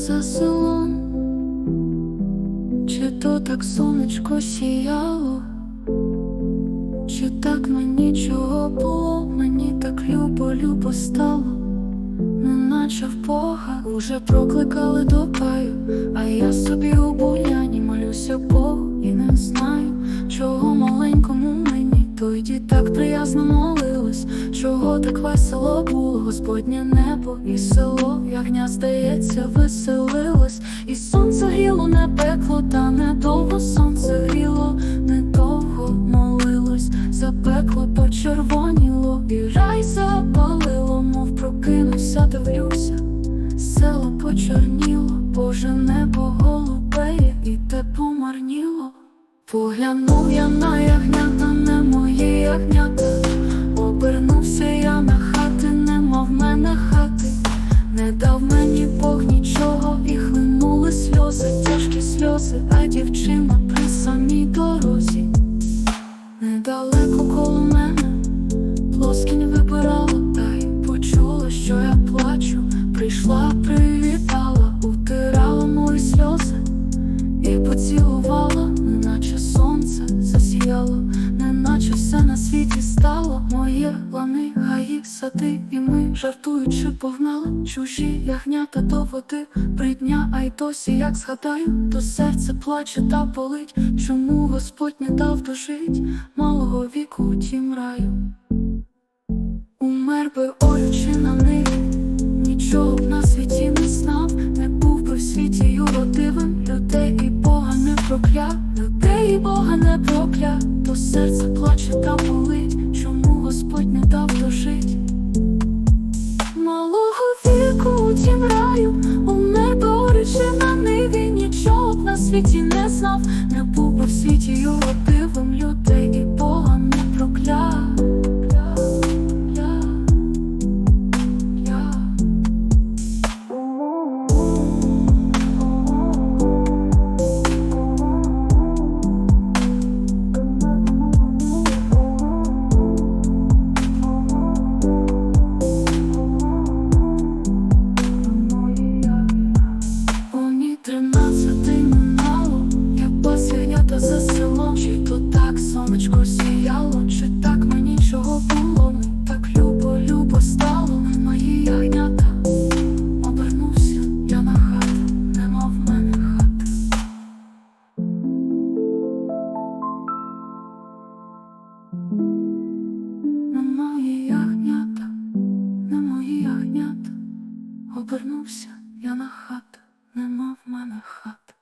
за селом, чи то так сонечко сіяло, чи так мені чого було, мені так любо, любо стало, неначе в Бога уже прокликали до паю, а я собі у буляні молюся Богу і не знаю, чого маленькому мені. Тоді так приязно молилось, чого так весело було, Господнє небо і село, ягня, здається, веселилось, і сонце гріло, не пекло, та недовго сонце гріло, недовго молилось, запекло, почервоніло, і рай запалило, мов прокинувся, дивлюся, село почорніло, Боже небо голубеє, і те помарніло. Поглянув я на ягнята, стало моє гаї, сади, і ми, жартуючи, погнали чужі ягнята до води, бридня, а й досі, як згадаю, то серце плаче та болить. Чому Господь не дав дожить малого віку тім раю? Умер би орючи на ниві, нічого б на світі не знав, не був би в світі юродивим, людей і Бога не прокляв, людей і Бога не прокляв, то серце Господь не дав дожить. Малого віку у тім раю, у орючи на ниві, нічого на світі не знав, не був в світі його людей і мої ягнята. Обернувся я на хату, нема в мене хати.